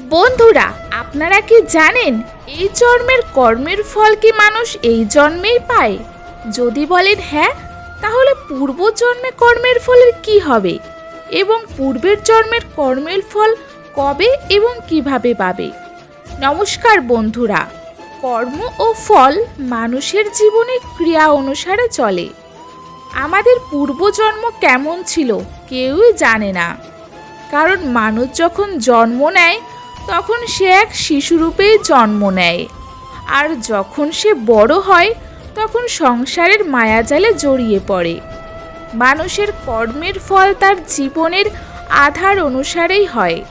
বন্ধুরা, আপনারা কি জানেন এই জন্মের কর্মের ফল কি মানুষ এই জন্মেই পায়? যদি বলেন হ্যাঁ তাহলে পূর্ব জন্মে কর্মের ফলের কি হবে? এবং পূর্বের জন্মের কর্মের ফল কবে এবং কীভাবে পাবে? নমস্কার বন্ধুরা, কর্ম ও ফল মানুষের জীবনে ক্রিয়া অনুসারে চলে। আমাদের পূর্বজন্ম কেমন ছিল কেউই জানে না। কারণ মানুষ যখন জন্ম নেয় তখন সে এক শিশুরূপেই জন্ম নেয়। আর যখন সে বড় হয়, তখন সংসারের মায়াজালে জড়িয়ে পড়ে। মানুষের কর্মের ফল তার জীবনের আধার অনুসারেই হয়।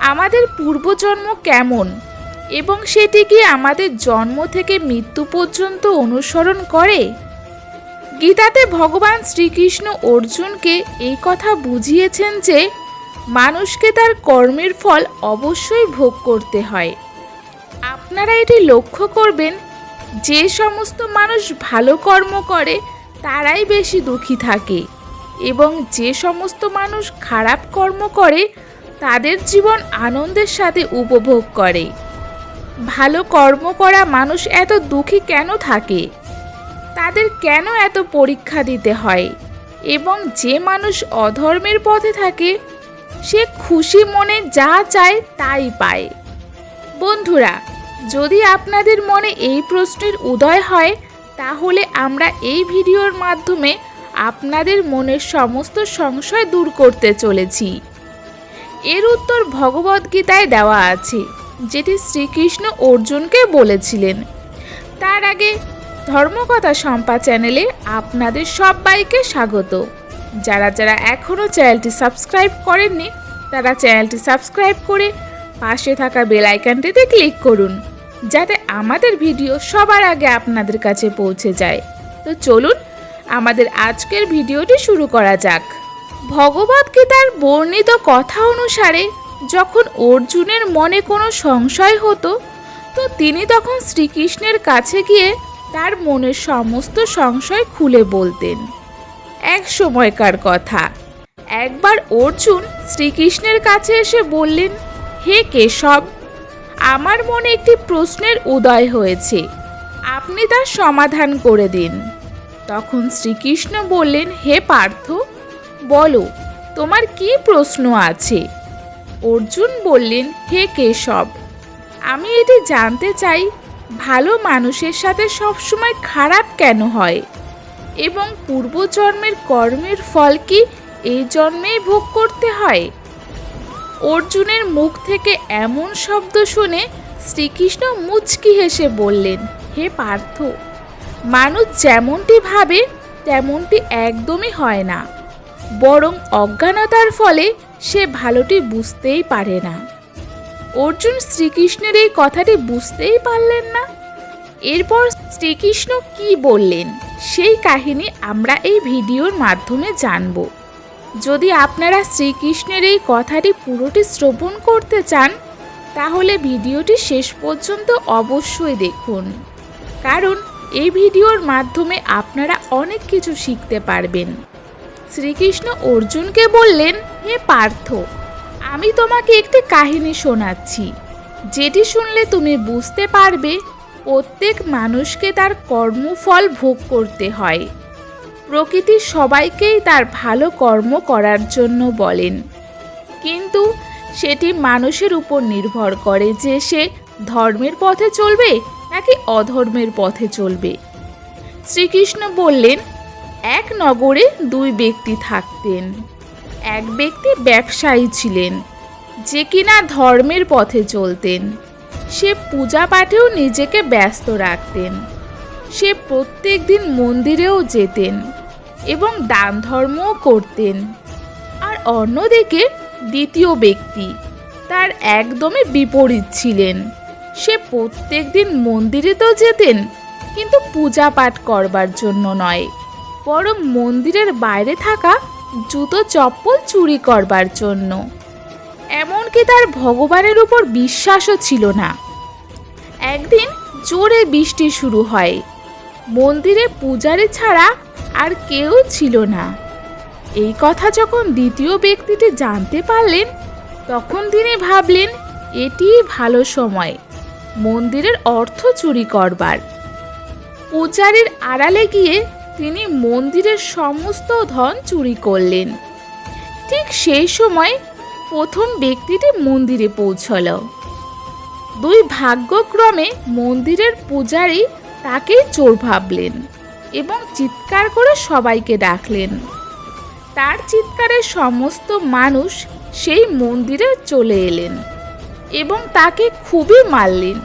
আমাদের পূর্বজন্ম কেমন এবং সেটি কি আমাদের জন্ম থেকে মৃত্যু পর্যন্ত অনুসরণ করে? গীতাতে ভগবান শ্রীকৃষ্ণ অর্জুনকে এই কথা বুঝিয়েছেন যে মানুষকে তার কর্মের ফল অবশ্যই ভোগ করতে হয়। আপনারা এটি লক্ষ্য করবেন, যে সমস্ত মানুষ ভালো কর্ম করে, তারাই বেশি দুঃখী থাকে এবং যে সমস্ত মানুষ খারাপ কর্ম করে, তাদের জীবন আনন্দের সাথে উপভোগ করে। ভালো কর্ম করা মানুষ এত দুঃখী কেন থাকে? তাদের কেন এত পরীক্ষা দিতে হয়? এবং যে মানুষ অধর্মের পথে থাকে সে খুশি মনে যা চায় তাই পায়। বন্ধুরা, যদি আপনাদের মনে এই প্রশ্নের উদয় হয়, তাহলে আমরা এই ভিডিওর মাধ্যমে আপনাদের মনের সমস্ত সংশয় দূর করতে চলেছি। এর উত্তর ভগবদ্গীতায় দেওয়া আছে, যেটি শ্রীকৃষ্ণ অর্জুনকে বলেছিলেন। তার আগে ধর্মকথা সম্পা চ্যানেলে আপনাদের সবাইকে স্বাগত। যারা যারা এখনও চ্যানেলটি সাবস্ক্রাইব করেননি, তারা চ্যানেলটি সাবস্ক্রাইব করে পাশে থাকা বেল আইকনটিতে ক্লিক করুন, যাতে আমাদের ভিডিও সবার আগে আপনাদের কাছে পৌঁছে যায়। তো চলুন, আমাদের আজকের ভিডিওটি শুরু করা যাক। ভগবদ্গীতার বর্ণিত কথা অনুসারে, যখন অর্জুনের মনে কোনো সংশয় হতো, তো তিনি তখন শ্রীকৃষ্ণের কাছে গিয়ে তার মনের সমস্ত সংশয় খুলে বলতেন। এক সময়কার কথা। একবার অর্জুন শ্রীকৃষ্ণের কাছে এসে বললেন, হে কেশব, আমার মনে একটি প্রশ্নের উদয় হয়েছে। আপনি তার সমাধান করে দিন। তখন শ্রীকৃষ্ণ বললেন, হে পার্থ, বলো, তোমার কি প্রশ্ন আছে? অর্জুন বললেন, হে কেশব, আমি এটি জানতে চাই, ভালো মানুষের সাথে সবসময় খারাপ কেন হয়? এবং পূর্বজন্মের কর্মের ফল কি এই জন্মেই ভোগ করতে হয়? অর্জুনের মুখ থেকে এমন শব্দ শুনে শ্রীকৃষ্ণ মুচকি হেসে বললেন, হে পার্থ, মানুষ যেমনটি ভাবে, তেমনটি একদমই হয় না। বরং অজ্ঞানতার ফলে সে ভালোটি বুঝতেই পারে না। অর্জুন শ্রীকৃষ্ণের এই কথাটি বুঝতেই পারলেন না। এরপর শ্রীকৃষ্ণ কি বললেন? সেই কাহিনী আমরা এই ভিডিওর মাধ্যমে জানব। যদি আপনারা শ্রীকৃষ্ণের এই কথাটি পুরোটি শ্রবণ করতে চান, তাহলে ভিডিওটি শেষ পর্যন্ত অবশ্যই দেখুন। কারণ এই ভিডিওর মাধ্যমে আপনারা অনেক কিছু শিখতে পারবেন। শ্রীকৃষ্ণ অর্জুনকে বললেন, হে পার্থ, আমি তোমাকে একটি কাহিনী শোনাচ্ছি। যেটি শুনলে তুমি বুঝতে পারবে প্রত্যেক মানুষকে তার কর্মফল ভোগ করতে হয়। প্রকৃতি সবাইকেই তার ভালো কর্ম করার জন্য বলেন। কিন্তু সেটি মানুষের উপর নির্ভর করে যে সে ধর্মের পথে চলবে নাকি অধর্মের পথে চলবে। শ্রীকৃষ্ণ বললেন, এক নগরে দুই ব্যক্তি থাকতেন। এক ব্যক্তি ব্যবসায়ী ছিলেন, যে কিনা ধর্মের পথে চলতেন। সে পূজা পাঠেও নিজেকে ব্যস্ত রাখতেন। সে প্রত্যেক দিন মন্দিরেও যেতেন এবং দান ধর্মও করতেন। আর অন্যদিকে দ্বিতীয় ব্যক্তি তার একদমই বিপরীত ছিলেন। সে প্রত্যেক দিন মন্দিরে তো যেতেন, কিন্তু পূজা পাঠ করবার জন্য নয়, বরং মন্দিরের বাইরে থাকা জুতো চপ্পল চুরি করবার জন্য। এমনকি তার ভগবানের উপর বিশ্বাসও ছিল না। একদিন জোরে বৃষ্টি শুরু হয়। মন্দিরে পূজারি ছাড়া আর কেউ ছিল না। এই কথা যখন দ্বিতীয় ব্যক্তিটি জানতে পারলেন, তখন তিনি ভাবলেন এটিই ভালো সময়। মন্দিরের অর্থ চুরি করবার। পূজারীর আড়ালে গিয়ে তিনি মন্দিরের সমস্ত ধন চুরি করলেন। ঠিক সেই সময় প্রথম ব্যক্তিটি মন্দিরে পৌঁছল। দুই ভাগ্যক্রমে মন্দিরের পূজারী তাকেই চোর ভাবলেন এবং চিৎকার করে সবাইকে ডাকলেন। তার চিৎকারে সমস্ত মানুষ সেই মন্দিরে চলে এলেন এবং তাকে খুবই মারলেন।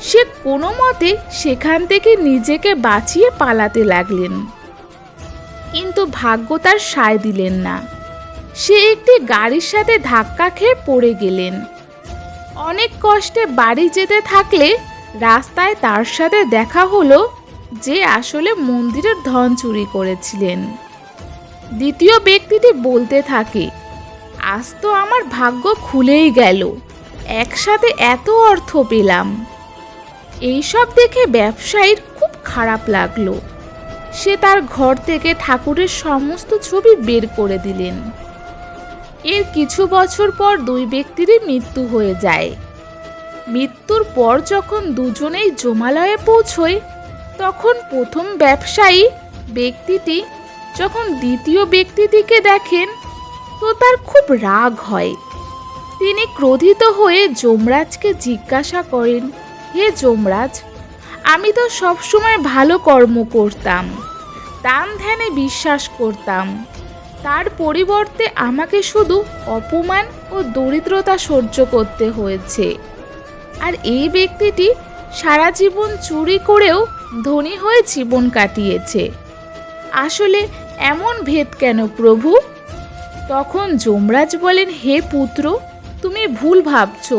সে কোনো মতে সেখান থেকে নিজেকে বাঁচিয়ে পালাতে লাগলেন। কিন্তু ভাগ্য তার সায় দিলেন না। সে একটি গাড়ির সাথে ধাক্কা খেয়ে পড়ে গেলেন। অনেক কষ্টে বাড়ি যেতে থাকলে রাস্তায় তার সাথে দেখা হলো যে আসলে মন্দিরের ধন চুরি করেছিলেন। দ্বিতীয় ব্যক্তিটি বলতে থাকে, আজ তো আমার ভাগ্য খুলেই গেল, একসাথে এত অর্থ পেলাম। এইসব দেখে ব্যবসায়ীর খুব খারাপ লাগল। সে তার ঘর থেকে ঠাকুরের সমস্ত ছবি বের করে দিলেন। এর কিছু বছর পর দুই ব্যক্তিরই মৃত্যু হয়ে যায়। মৃত্যুর পর যখন দুজনেই জমালয়ে পৌঁছয়, তখন প্রথম ব্যবসায়ী ব্যক্তিটি যখন দ্বিতীয় ব্যক্তিটিকে দেখেন, তো তার খুব রাগ হয়। তিনি ক্রোধিত হয়ে যমরাজকে জিজ্ঞাসা করেন, হে যমরাজ, আমি তো সবসময় ভালো কর্ম করতাম, দান ধ্যানে বিশ্বাস করতাম। তার পরিবর্তে আমাকে শুধু অপমান ও দরিদ্রতা সহ্য করতে হয়েছে। আর এই ব্যক্তিটি সারা জীবন চুরি করেও ধনী হয়ে জীবন কাটিয়েছে। আসলে এমন ভেদ কেন প্রভু? তখন যমরাজ বলেন, হে পুত্র, তুমি ভুল ভাবছ।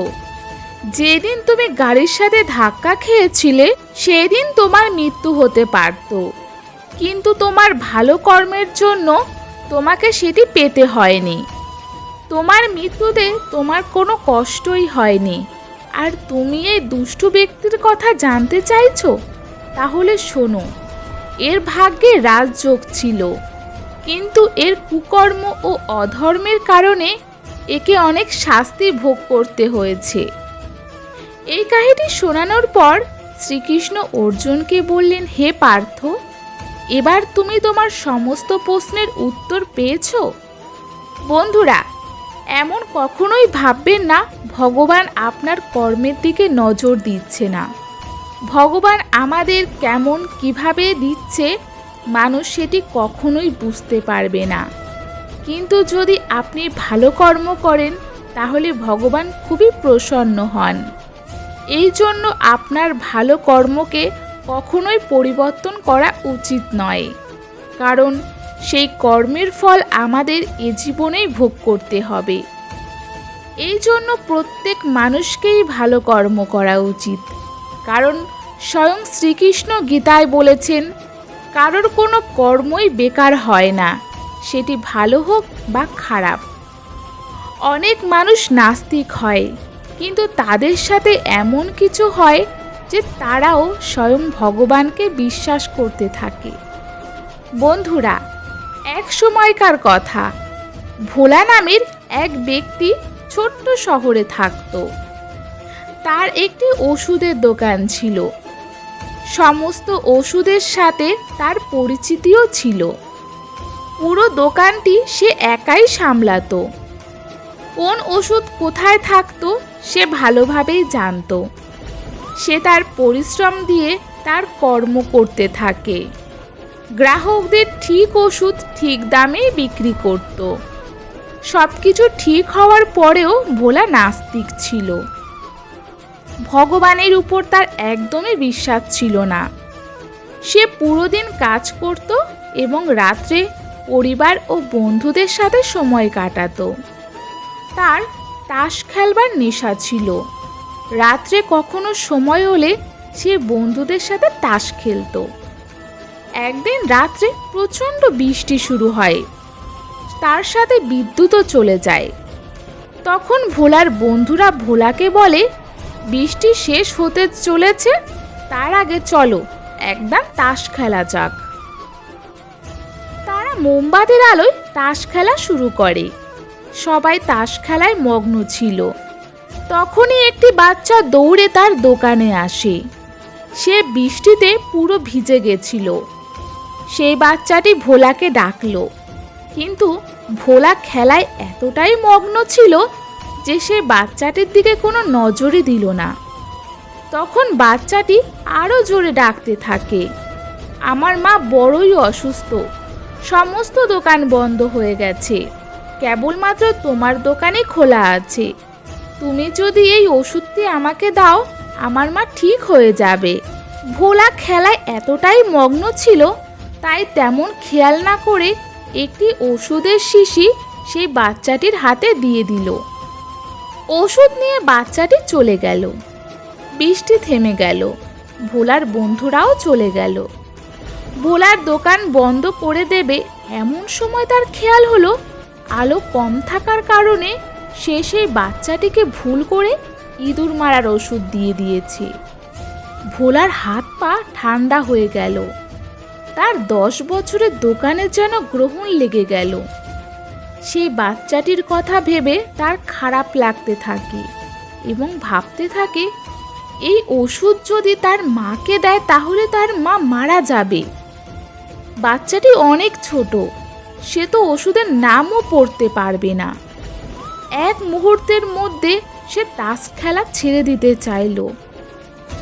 যেদিন তুমি গাড়ির সাথে ধাক্কা খেয়েছিলে, সেদিন তোমার মৃত্যু হতে পারত। কিন্তু তোমার ভালো কর্মের জন্য তোমাকে সেটি পেতে হয়নি। তোমার মৃত্যুতে তোমার কোনো কষ্টই হয়নি। আর তুমি এই দুষ্টু ব্যক্তির কথা জানতে চাইছো? তাহলে শোনো, এর ভাগ্যে রাজযোগ ছিল। কিন্তু এর কুকর্ম ও অধর্মের কারণে একে অনেক শাস্তি ভোগ করতে হয়েছে। এই কাহিনী শোনানোর পর শ্রীকৃষ্ণ অর্জুনকে বললেন, হে পার্থ এবার তুমি তোমার সমস্ত প্রশ্নের উত্তর পেয়েছ? বন্ধুরা, এমন কখনোই ভাববেন না, ভগবান আপনার কর্মের দিকে নজর দিচ্ছে না। ভগবান আমাদের কেমন কীভাবে দিচ্ছে, মানুষ সেটি কখনোই বুঝতে পারবে না। কিন্তু যদি আপনি ভালো কর্ম করেন, তাহলে ভগবান খুবই প্রসন্ন হন। এই জন্য আপনার ভালো কর্মকে কখনোই পরিবর্তন করা উচিত নয়। কারণ সেই কর্মের ফল আমাদের এ জীবনেই ভোগ করতে হবে। এই জন্য প্রত্যেক মানুষকেই ভালো কর্ম করা উচিত। কারণ স্বয়ং শ্রীকৃষ্ণ গীতায় বলেছেন, কারোর কোনো কর্মই বেকার হয় না, সেটি ভালো হোক বা খারাপ। অনেক মানুষ নাস্তিক হয়, কিন্তু তাদের সাথে এমন কিছু হয় যে তারাও স্বয়ং ভগবানকে বিশ্বাস করতে থাকে। বন্ধুরা, এক সময়কার কথা। ভোলা নামের এক ব্যক্তি ছোট্ট শহরে থাকত। তার একটি ওষুধের দোকান ছিল। সমস্ত ওষুধের সাথে তার পরিচিতিও ছিল। পুরো দোকানটি সে একাই সামলাতো। কোন ওষুধ কোথায় থাকতো সে ভালোভাবেই জানতো। সে তার পরিশ্রম দিয়ে তার কর্ম করতে থাকে। গ্রাহকদের ঠিক ওষুধ ঠিক দামেই বিক্রি করত। সব কিছু ঠিক হওয়ার পরেও ভোলা নাস্তিক ছিল। ভগবানের উপর তার একদমই বিশ্বাস ছিল না। সে পুরো দিন কাজ করত এবং রাত্রে পরিবার ও বন্ধুদের সাথে সময় কাটাতো। তার তাস খেলবার নেশা ছিল। রাত্রে কখনো সময় হলে সে বন্ধুদের সাথে তাস খেলতো। একদিন রাত্রে প্রচণ্ড বৃষ্টি শুরু হয়। তার সাথে বিদ্যুৎও চলে যায়। তখন ভোলার বন্ধুরা ভোলাকে বলে, বৃষ্টি শেষ হতে চলেছে, তার আগে চলো, একদম তাস খেলা যাক। তারা মোমবাতির আলোয় তাস খেলা শুরু করে। সবাই তাস খেলায় মগ্ন ছিল। তখনই একটি বাচ্চা দৌড়ে তার দোকানে আসে। সে বৃষ্টিতে পুরো ভিজে গেছিল। সেই বাচ্চাটি ভোলাকে ডাকল। কিন্তু ভোলা খেলায় এতটাই মগ্ন ছিল যে সে বাচ্চাটির দিকে কোনো নজরই দিল না। তখন বাচ্চাটি আরও জোরে ডাকতে থাকে, আমার মা বড়ই অসুস্থ। সমস্ত দোকান বন্ধ হয়ে গেছে। কেবলমাত্র তোমার দোকানই খোলা আছে। তুমি যদি এই ওষুধটি আমাকে দাও, আমার মা ঠিক হয়ে যাবে। ভোলা খেলায় এতটাই মগ্ন ছিল, তাই তেমন খেয়াল না করে একটি ওষুধের শিশি সেই বাচ্চাটির হাতে দিয়ে দিল। ওষুধ নিয়ে বাচ্চাটি চলে গেল। বৃষ্টি থেমে গেল। ভোলার বন্ধুরাও চলে গেল। ভোলার দোকান বন্ধ করে দেবে এমন সময় তার খেয়াল হলো, আলো কম থাকার কারণে সে সেই বাচ্চাটিকে ভুল করে ইঁদুর মারার ওষুধ দিয়ে দিয়েছে। ভোলার হাত পা ঠান্ডা হয়ে গেল। তার দশ বছরের দোকানে যেন গ্রহণ লেগে গেল। সেই বাচ্চাটির কথা ভেবে তার খারাপ লাগতে থাকে এবং ভাবতে থাকে, এই ওষুধ যদি তার মাকে দেয় তাহলে তার মা মারা যাবে। বাচ্চাটি অনেক ছোট, সে তো ওষুধের নামও পড়তে পারবে না। এক মুহূর্তের মধ্যে সে তাস খেলা ছেড়ে দিতে চাইল।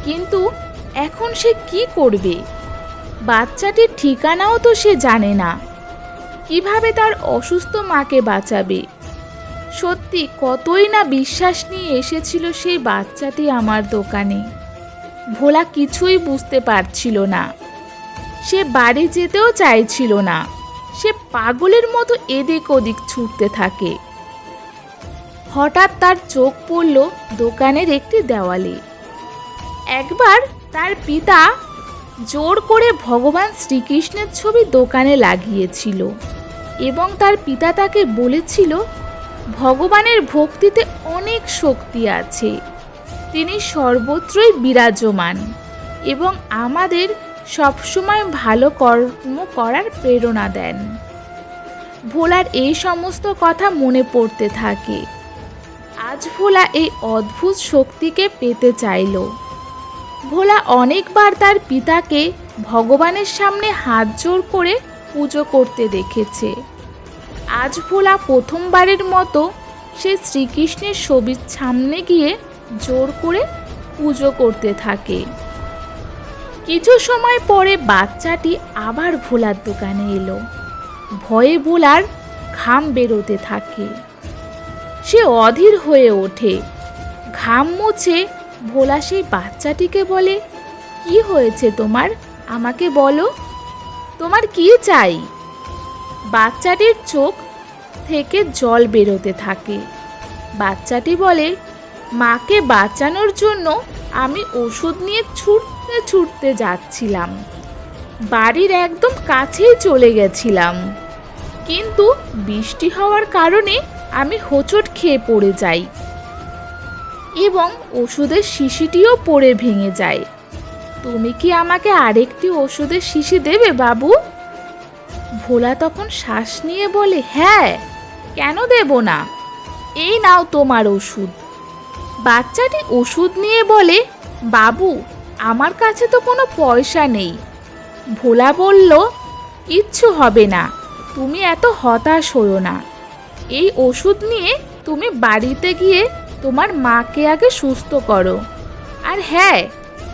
কিন্তু এখন সে কি করবে? বাচ্চাটির ঠিকানাও তো সে জানে না। কীভাবে তার অসুস্থ মাকে বাঁচাবে? সত্যি কতই না বিশ্বাস নিয়ে এসেছিল সেই বাচ্চাটি আমার দোকানে। ভোলা কিছুই বুঝতে পারছিল না। সে বাড়ি যেতেও চাইছিল না। সে পাগলের মতো এদিক ওদিক ছুটতে থাকে। হঠাৎ তার চোখ পড়ল দোকানের একটি দেওয়ালে। একবার তার পিতা জোর করে ভগবান শ্রীকৃষ্ণের ছবি দোকানে লাগিয়েছিল এবং তার পিতা তাকে বলেছিল, ভগবানের ভক্তিতে অনেক শক্তি আছে। তিনি সর্বত্রই বিরাজমান এবং আমাদের সবসময় ভালো কর্ম করার প্রেরণা দেন। ভোলার এই সমস্ত কথা মনে পড়তে থাকে। আজ ভোলা এই অদ্ভুত শক্তিকে পেতে চাইল। ভোলা অনেকবার তার পিতাকে ভগবানের সামনে হাত জোর করে পুজো করতে দেখেছে। আজ ভোলা প্রথমবারের মতো সে শ্রীকৃষ্ণের ছবির সামনে গিয়ে জোর করে পুজো করতে থাকে। কিছু সময় পরে বাচ্চাটি আবার ভোলার দোকানে এলো। ভয়ে ভোলার ঘাম বেরোতে থাকে। সে অধীর হয়ে ওঠে। ঘাম মুছে ভোলা সেই বাচ্চাটিকে বলে, কি হয়েছে তোমার? আমাকে বলো। তোমার কি চাই? বাচ্চাটির চোখ থেকে জল বেরোতে থাকে। বাচ্চাটি বলে, মাকে বাঁচানোর জন্য আমি ওষুধ নিয়ে ছুটতে ছুটতে যাচ্ছিলাম। বাড়ির একদম কাছেই চলে গেছিলাম। কিন্তু বৃষ্টি হওয়ার কারণে আমি হোঁচট খেয়ে পড়ে যাই এবং ওষুধের শিশিটিও পড়ে ভেঙে যায়। তুমি কি আমাকে আরেকটি ওষুধের শিশি দেবে, বাবু? ভোলা তখন শ্বাস নিয়ে বলে হ্যাঁ কেন দেব না? এই নাও তোমার ওষুধ। বাচ্চাটি ওষুধ নিয়ে বলে, বাবু, আমার কাছে তো কোনো পয়সা নেই। ভোলা বলল কিচ্ছু হবে না, তুমি এত হতাশ হও না। এই ওষুধ নিয়ে তুমি বাড়িতে গিয়ে তোমার মাকে আগে সুস্থ করো। আর হ্যাঁ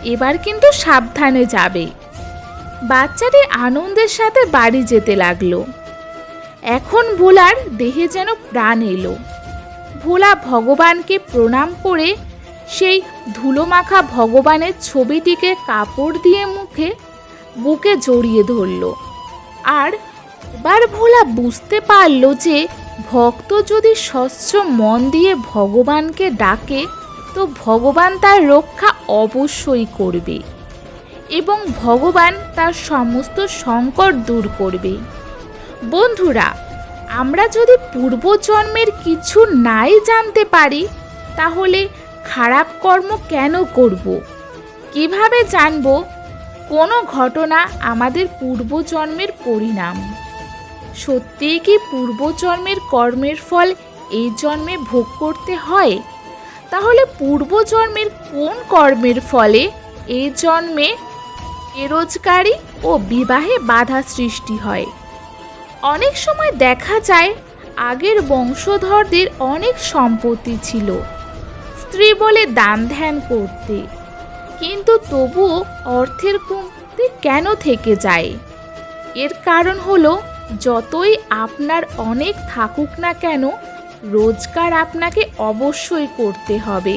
এবার কিন্তু সাবধানে যাবে। বাচ্চাটি আনন্দের সাথে বাড়ি যেতে লাগল। এখন ভোলার দেহে যেন প্রাণ এলো। ভোলা ভগবানকে প্রণাম করে সেই ধুলোমাখা ভগবানের ছবিটিকে কাপড় দিয়ে মুখে বুকে জড়িয়ে ধরল। আর এবার ভোলা বুঝতে পারল যে ভক্ত যদি স্বচ্ছ মন দিয়ে ভগবানকে ডাকে, তো ভগবান তার রক্ষা অবশ্যই করবে এবং ভগবান তার সমস্ত সংকট দূর করবে। বন্ধুরা, আমরা যদি পূর্বজন্মের কিছু নাই জানতে পারি, তাহলে খারাপ কর্ম কেন করব? কীভাবে জানব? কোনো ঘটনা আমাদের পূর্বজন্মের পরিণাম। সত্যিই কি পূর্বজন্মের কর্মের ফল এই জন্মে ভোগ করতে হয়? তাহলে পূর্বজন্মের কোন কর্মের ফলে এই জন্মে বেরোজগারি ও বিবাহে বাধা সৃষ্টি হয়? অনেক সময় দেখা যায় আগের বংশধরদের অনেক সম্পত্তি ছিল। স্ত্রী বলে দান ধ্যান করতে। কিন্তু তবুও অর্থের কমতি কেন থেকে যায়? এর কারণ হলো যতই আপনার অনেক থাকুক না কেন, রোজগার আপনাকে অবশ্যই করতে হবে।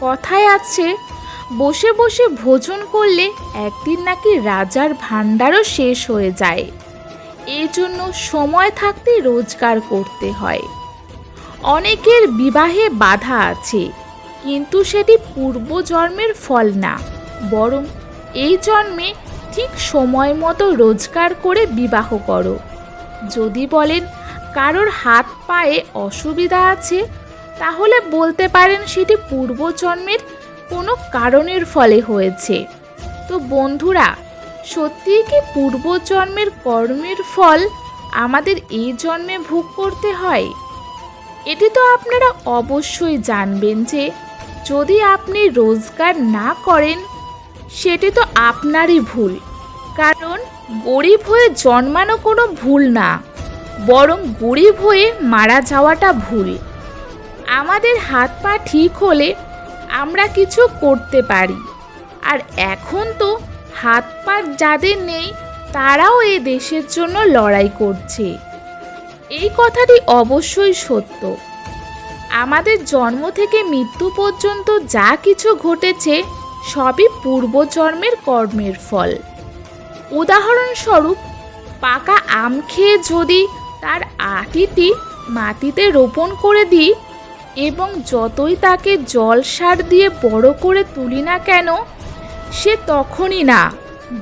কথায় আছে, বসে বসে ভোজন করলে একদিন নাকি রাজার ভাণ্ডারও শেষ হয়ে যায়। এই জন্য সময় থাকতে রোজগার করতে হয়। অনেকের বিবাহে বাধা আছে, কিন্তু সেটি পূর্বজন্মের ফল না, বরং এই জন্মে ঠিক সময় মতো রোজগার করে বিবাহ করো। যদি বলেন কারোর হাত পায়ে অসুবিধা আছে, তাহলে বলতে পারেন সেটি পূর্বজন্মের কোনো কারণের ফলে হয়েছে। তো বন্ধুরা, সত্যিই কি পূর্বজন্মের কর্মের ফল আমাদের এই জন্মে ভোগ করতে হয়? এটি তো আপনারা অবশ্যই জানবেন যে যদি আপনি রোজগার না করেন, সেটি তো আপনারই ভুল। কারণ গরিব হয়ে জন্মানো কোনো ভুল না, বরং গরিব হয়ে মারা যাওয়াটা ভুল। আমাদের হাত পা ঠিক হলে আমরা কিছু করতে পারি। আর এখন তো হাত পা যাদের নেই, তারাও এই দেশের জন্য লড়াই করছে। এই কথাটি অবশ্যই সত্য। আমাদের জন্ম থেকে মৃত্যু পর্যন্ত যা কিছু ঘটেছে, সবই পূর্বজন্মের কর্মের ফল। উদাহরণস্বরূপ, পাকা আম খেয়ে যদি তার আটিটি মাটিতে রোপণ করে দিই এবং যতই তাকে জল সার দিয়ে বড় করে তুলি না কেন, সে তখনই না,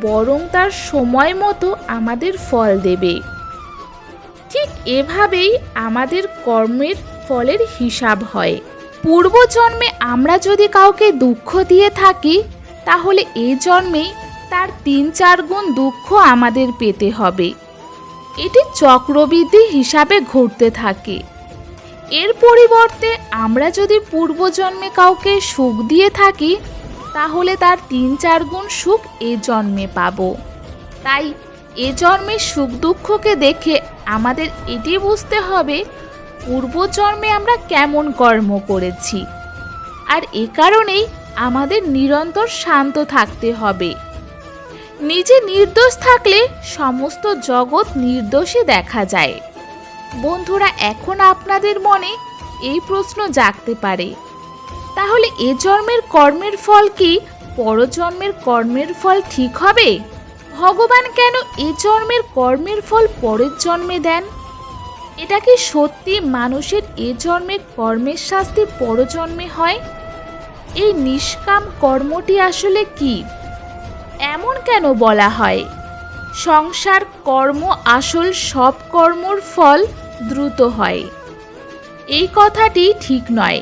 বরং তার সময় মতো আমাদের ফল দেবে। ঠিক এভাবেই আমাদের কর্মের ফলের হিসাব হয়। পূর্বজন্মে আমরা যদি কাউকে দুঃখ দিয়ে থাকি, তাহলে এই জন্মেই তার তিন চার গুণ দুঃখ আমাদের পেতে হবে। এটি চক্রবৃদ্ধি হিসাবে ঘটতে থাকে। এর পরিবর্তে আমরা যদি পূর্বজন্মে কাউকে সুখ দিয়ে থাকি, তাহলে তার তিন চার গুণ সুখ এ জন্মে পাব। তাই এ জন্মের সুখ দুঃখকে দেখে আমাদের এটি বুঝতে হবে, পূর্বজন্মে আমরা কেমন কর্ম করেছি। আর এ কারণেই আমাদের নিরন্তর শান্ত থাকতে হবে। নিজে নির্দোষ থাকলে সমস্ত জগৎ নির্দোষে দেখা যায়। বন্ধুরা, এখন আপনাদের মনে এই প্রশ্ন জাগতে পারে। তাহলে এ জন্মের কর্মের ফল কি? পরজন্মের কর্মের ফল ঠিক হবে? ভগবান কেন এ জন্মের কর্মের ফল পরের জন্মে দেন? এটা কি সত্যি মানুষের এ জন্মের কর্মের শাস্তি পরজন্মে হয়? এই নিষ্কাম কর্মটি আসলে কি? এমন কেন বলা হয়? সংসার কর্ম আসল সব কর্মর ফল দ্রুত হয়। এই কথাটি ঠিক নয়।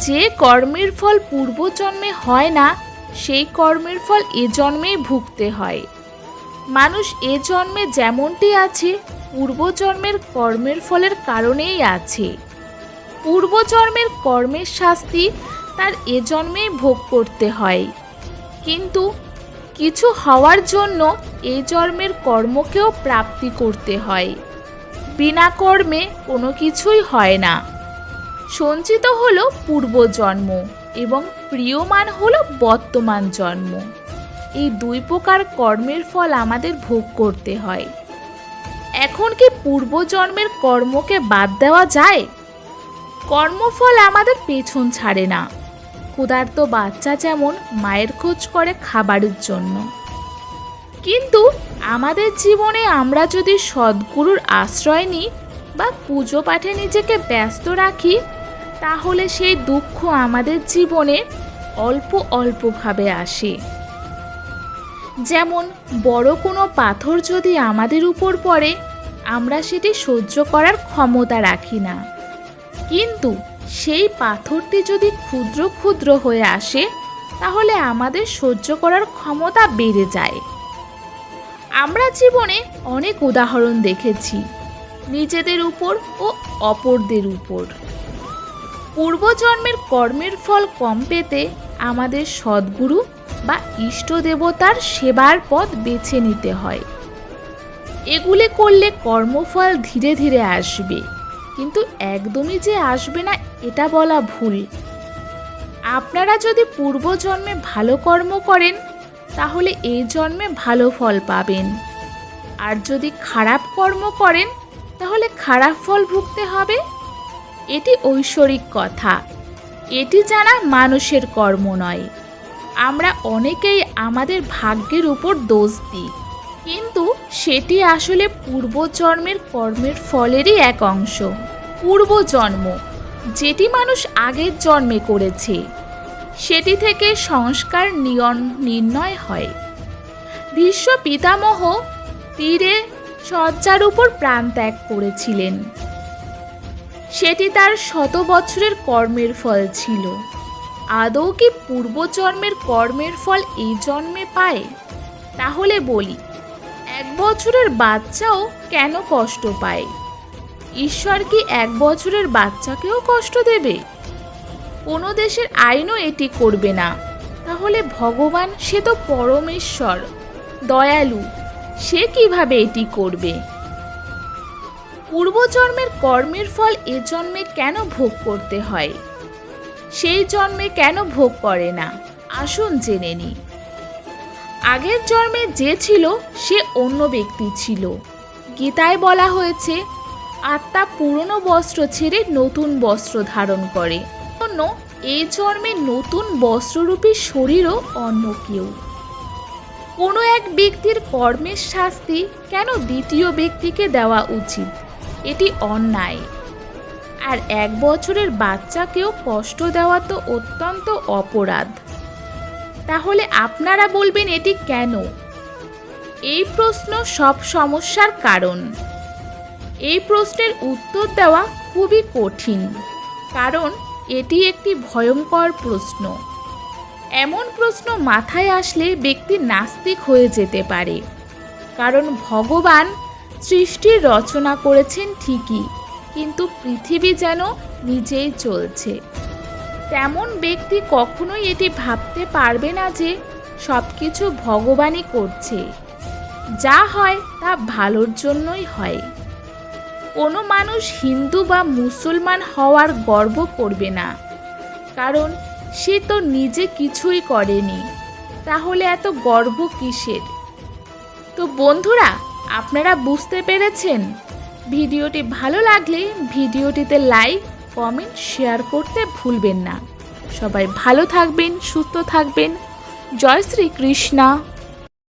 যে কর্মের ফল পূর্বজন্মে হয় না, সেই কর্মের ফল এ জন্মেই ভুগতে হয়। মানুষ এ জন্মে যেমনটি আছে, পূর্বজন্মের কর্মের ফলের কারণেই আছে। পূর্বজন্মের কর্মের শাস্তি তার এ জন্মেই ভোগ করতে হয়। কিন্তু কিছু হওয়ার জন্য এ জন্মের কর্মকেও প্রাপ্তি করতে হয়। বিনা কর্মে কোনো কিছুই হয় না। সঞ্চিত হলো পূর্বজন্ম এবং প্রিয়মান হলো বর্তমান জন্ম। এই দুই প্রকার কর্মের ফল আমাদের ভোগ করতে হয়। এখন কি পূর্বজন্মের কর্মকে বাদ দেওয়া যায়? কর্মফল আমাদের পেছন ছাড়ে না। ক্ষুধার্ত বাচ্চা যেমন মায়ের খোঁজ করে খাবারের জন্য। কিন্তু আমাদের জীবনে আমরা যদি সদ্গুরুর আশ্রয় নিই বা পুজো পাঠে নিজেকে ব্যস্ত রাখি, তাহলে সেই দুঃখ আমাদের জীবনে অল্প অল্পভাবে আসে। যেমন বড় কোনো পাথর যদি আমাদের উপর পড়ে, আমরা সেটি সহ্য করার ক্ষমতা রাখি না। কিন্তু সেই পাথরটি যদি ক্ষুদ্র ক্ষুদ্র হয়ে আসে, তাহলে আমাদের সহ্য করার ক্ষমতা বেড়ে যায়। আমরা জীবনে অনেক উদাহরণ দেখেছি, নিজেদের উপর ও অপরদের উপর। পূর্বজন্মের কর্মের ফল কম পেতে আমাদের সদ্গুরু বা ইষ্ট দেবতার সেবার পথ বেছে নিতে হয়। এগুলি করলে কর্মফল ধীরে ধীরে আসবে। কিন্তু একদমই যে আসবে না, এটা বলা ভুল। আপনারা যদি পূর্বজন্মে ভালো কর্ম করেন, তাহলে এই জন্মে ভালো ফল পাবেন। আর যদি খারাপ কর্ম করেন, তাহলে খারাপ ফল ভুগতে হবে। এটি ঐশ্বরিক কথা। এটি জানা মানুষের কর্ম নয়। আমরা অনেকেই আমাদের ভাগ্যের উপর দোষ দিই। কিন্তু সেটি আসলে পূর্বজন্মের কর্মের ফলেরই এক অংশ, পূর্বজন্ম, যেটি মানুষ আগের জন্মে করেছে। সেটি থেকে সংস্কার নিয়ন, নির্ণয় হয়। ভীষ্ম পিতামহ তীরে শয্যার উপর প্রাণ ত্যাগ করেছিলেন। সেটি তার শত বছরের কর্মের ফল ছিল। আদৌ কি পূর্বজন্মের কর্মের ফল এই জন্মে পায়? তাহলে বলি এক বছরের বাচ্চাও কেন কষ্ট পায়? ঈশ্বর কি এক বছরের বাচ্চাকেও কষ্ট দেবে? কোনো দেশের আইনও এটি করবে না। তাহলে ভগবান সে তো পরমেশ্বর, দয়ালু, সে কীভাবে এটি করবে? পূর্বজন্মের কর্মের ফল এ জন্মে কেন ভোগ করতে হয়? সেই জন্মে কেন ভোগ করে না? আসুন জেনে নিই। আগের জন্মে যে ছিল, সে অন্য ব্যক্তি ছিল। গীতায় বলা হয়েছে, আত্মা পুরনো বস্ত্র ছেড়ে নতুন বস্ত্র ধারণ করে। অন্য এই জন্মে নতুন বস্ত্ররূপী শরীরও অন্য কেউ। কোনো এক ব্যক্তির কর্মের শাস্তি কেন দ্বিতীয় ব্যক্তিকে দেওয়া উচিত? এটি অন্যায়। আর এক বছরের বাচ্চাকেও কষ্ট দেওয়া তো অত্যন্ত অপরাধ। তাহলে আপনারা বলবেন এটি কেন? এই প্রশ্ন সব সমস্যার কারণ। এই প্রশ্নের উত্তর দেওয়া খুবই কঠিন, কারণ এটি একটি ভয়ঙ্কর প্রশ্ন। এমন প্রশ্ন মাথায় আসলে ব্যক্তি নাস্তিক হয়ে যেতে পারে, কারণ ভগবান সৃষ্টির রচনা করেছেন ঠিকই, কিন্তু পৃথিবী যেন নিজেই চলছে। তেমন ব্যক্তি কখনোই এটি ভাবতে পারবে না যে সব কিছু ভগবানই করছে। যা হয় তা ভালোর জন্যই হয়। কোনো মানুষ হিন্দু বা মুসলমান হওয়ার গর্ব করবে না। কারণ সে তো নিজে কিছুই করেনি। তাহলে এত গর্ব কিসের? তো বন্ধুরা, আপনারা বুঝতে পেরেছেন? ভিডিওটি ভালো লাগলে ভিডিওটিতে লাইক কমেন্ট শেয়ার করতে ভুলবেন না। সবাই ভালো থাকবেন সুস্থ থাকবেন। জয় শ্রী কৃষ্ণা।